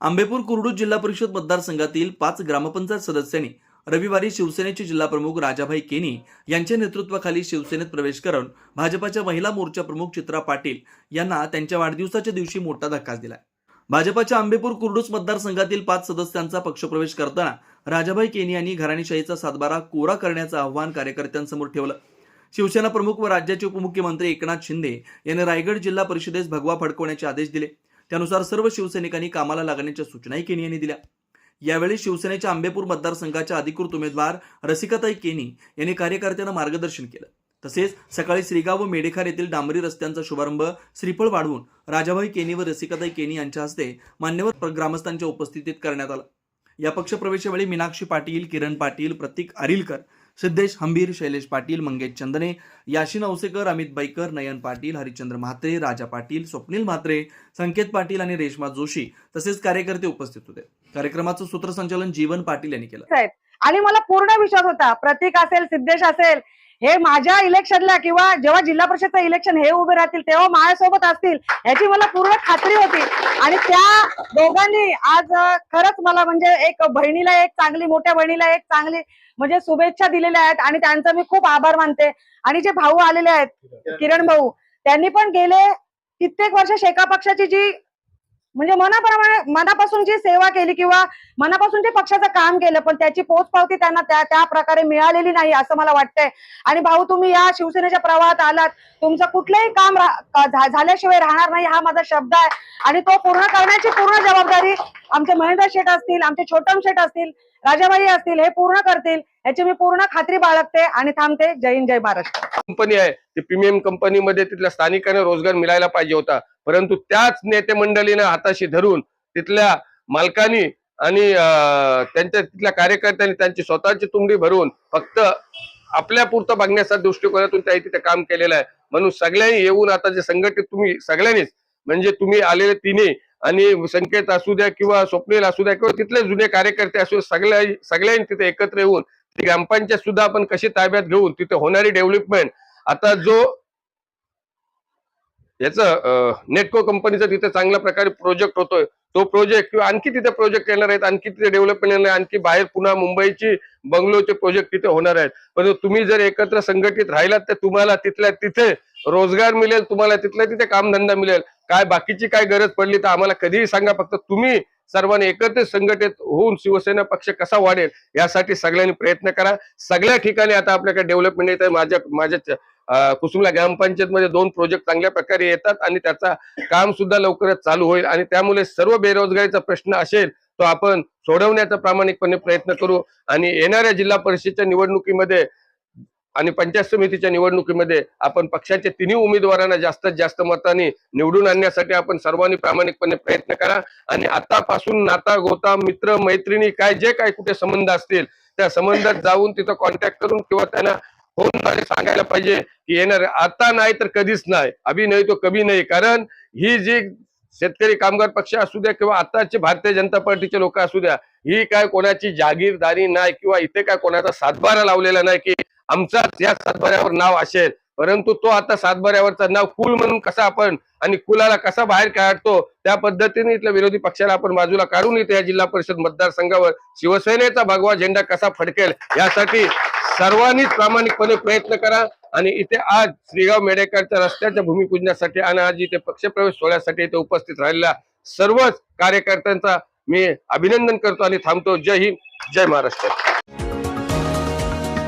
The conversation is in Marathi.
आंबेपूर कुरडू जिल्हा परिषद मतदारसंघातील पाच ग्रामपंचायत सदस्यांनी रविवारी शिवसेनेचे जिल्हाप्रमुख राजाभाई केनी यांच्या नेतृत्वाखाली शिवसेनेत प्रवेश करून भाजपाच्या महिला मोर्चा प्रमुख चित्रा पाटील यांना त्यांच्या वाढदिवसाच्या दिवशी मोठा धक्का दिला भाजपाच्या आंबेपूर कुर्डूस मतदारसंघातील पाच सदस्यांचा पक्षप्रवेश करताना राजाभाई केनी यांनी घराणेशाहीचा सातबारा कोरा करण्याचं आव्हान कार्यकर्त्यांसमोर ठेवलं. शिवसेना प्रमुख व राज्याचे उपमुख्यमंत्री एकनाथ शिंदे यांनी रायगड जिल्हा परिषदेस भगवा फडकवण्याचे आदेश दिले. त्यानुसार सर्व शिवसैनिकांनी कामाला लागण्याच्या सूचनाही केनी यांनी दिल्या. यावेळी शिवसेनेच्या आंबेपूर मतदारसंघाच्या अधिकृत उमेदवार रसिकाताई केनी यांनी कार्यकर्त्यांना मार्गदर्शन केलं. तसेच सकाळी श्रीगाव व मेडेखार येथील डांबरी रस्त्यांचा शुभारंभ श्रीफळ वाढवून राजाभाई केनी व रसिकाताई केनी यांच्या हस्ते मान्यवर ग्रामस्थांच्या उपस्थितीत करण्यात आला. या पक्षप्रवेशावेळी मीनाक्षी पाटील किरण पाटील प्रतीक आरिलकर सिद्धेश हंबीर शैलेश पाटील मंगेश चंदने याशिन औसेकर अमित बैकर नयन पाटील हरिचंद्र म्हात्रे राजा पाटील स्वप्नील म्हात्रे संकेत पाटील आणि रेश्मा जोशी तसेच कार्यकर्ते उपस्थित होते. कार्यक्रमाचं सूत्रसंचालन जीवन पाटील यांनी केलं. आणि मला पूर्ण विश्वास होता. प्रतीक असेल सिद्धेश असेल हे माझ्या इलेक्शनला किंवा जेव्हा जिल्हा परिषदचं इलेक्शन हे उभे राहतील तेव्हा माझ्यासोबत असतील याची मला पूर्ण खात्री होती. आणि त्या दोघांनी आज खरंच मला म्हणजे एक बहिणीला एक चांगली मोठ्या बहिणीला एक चांगली म्हणजे शुभेच्छा दिलेल्या आहेत आणि त्यांचा मी खूप आभार मानते. आणि जे भाऊ आलेले आहेत किरण भाऊ त्यांनी पण गेले कित्येक वर्ष शेका पक्षाची जी म्हणजे मनाप्रमाणे मनापासून जी सेवा केली किंवा मनापासून जे पक्षाचं काम केलं पण त्याची पोचपावती त्यांना त्या त्या प्रकारे मिळालेली नाही असं मला वाटतंय. आणि भाऊ तुम्ही या शिवसेनेच्या प्रवाहात आलात. तुमचं कुठलंही काम झाल्याशिवाय राहणार नाही हा माझा शब्द आहे. आणि तो पूर्ण करण्याची पूर्ण जबाबदारी आमचे महेंद्र शेठ असतील आमचे छोटम शेठ असतील राजाबाई असतील हे पूर्ण करतील. याची मी पूर्ण खात्री बाळगते आणि थांबते. जय हिंद जय महाराष्ट्र. कंपनी आहे. ती प्रीमियम कंपनीमध्ये तिथल्या स्थानिकांना रोजगार मिळायला पाहिजे होता. परंतु त्याच नेते मंडळीनं हाताशी धरून तिथल्या मालकांनी आणि त्यांच्या तिथल्या कार्यकर्त्यांनी त्यांची स्वतःची तुंबडी भरून फक्त आपल्या पुरतं बघण्याच्या दृष्टिकोनातून त्या तिथे काम केलेलं आहे. म्हणून सगळ्यांनी येऊन आता जे संघटित तुम्ही सगळ्यांनीच म्हणजे तुम्ही आलेले तिन्ही आणि संकेत असू द्या किंवा स्वप्नील असू द्या किंवा तिथले जुने कार्यकर्ते असू द्या, सगळ्या सगळ्यांनी तिथे एकत्र येऊन ती ग्रामपंचायत सुद्धा आपण कशी ताब्यात घेऊन तिथे होणारी डेव्हलपमेंट आता जो याच नेटको कंपनीचा तिथे चांगल्या प्रकारे प्रोजेक्ट होतोय तो प्रोजेक्ट किंवा आणखी तिथे प्रोजेक्ट येणार आहेत आणखी तिथे डेव्हलपमेंट येणार आहे आणखी बाहेर पुन्हा मुंबईची बंगलोचे प्रोजेक्ट तिथे होणार आहेत. परंतु तुम्ही जर एकत्र संघटित राहिलात तर तुम्हाला तिथल्या तिथे रोजगार मिळेल तुम्हाला तिथल्या तिथे कामधंदा मिळेल. काय बाकीची काय गरज पडली तर आम्हाला कधीही सांगा. फक्त तुम्ही सर्वांनी एकत्रित संघटित होऊन शिवसेना पक्ष कसा वाढेल यासाठी सगळ्यांनी प्रयत्न करा. सगळ्या ठिकाणी आता आपल्याकडे डेव्हलपमेंट येत आहे. माझ्या माझ्या कुसुमला ग्रामपंचायतमध्ये दोन प्रोजेक्ट चांगल्या प्रकारे येतात आणि त्याचा काम सुद्धा लवकरच चालू होईल आणि त्यामुळे सर्व बेरोजगारीचा प्रश्न असेल तो आपण सोडवण्याचा प्रामाणिकपणे प्रयत्न करू. आणि येणाऱ्या जिल्हा परिषदेच्या निवडणुकीमध्ये आणि पंचायत समितीच्या निवडणुकीमध्ये आपण पक्षाच्या तिन्ही उमेदवारांना जास्तीत जास्त मतांनी निवडून आणण्यासाठी आपण सर्वांनी प्रामाणिकपणे प्रयत्न करा. आणि आतापासून नाता गोता मित्र मैत्रिणी काय जे काय कुठे संबंध असतील त्या संबंधात जाऊन तिथं कॉन्टॅक्ट करून किंवा त्यांना फोनद्वारे सांगायला पाहिजे की येणार आता नाही तर कधीच नाही. अभि नाही तो कभी नाही. कारण ही जी शेतकरी कामगार पक्ष असू द्या किंवा आताचे भारतीय जनता पार्टीचे लोक असू द्या ही काय कोणाची जागीरदारी नाही किंवा इथे काय कोणाचा सातबारा लावलेला नाही की आमचाच या सातबाऱ्यावर नाव असेल. परंतु तो आता सातबाऱ्यावरचा नाव कुल म्हणून कसा आपण आणि कुलाला कसा बाहेर काढतो त्या पद्धतीने इथल्या विरोधी पक्षाला आपण बाजूला काढून इथे या जिल्हा परिषद मतदारसंघावर शिवसेनेचा भगवा झेंडा कसा फडकेल यासाठी सर्वांनीच प्रामाणिकपणे प्रयत्न करा आणि इथे आज श्रीगाव मेडेकरच्या रस्त्याच्या भूमिपूजनासाठी आणि आज इथे पक्षप्रवेश सोहळ्यासाठी इथे उपस्थित राहिलेल्या सर्वच कार्यकर्त्यांचा मी अभिनंदन करतो आणि थांबतो. जय हिंद जय महाराष्ट्र.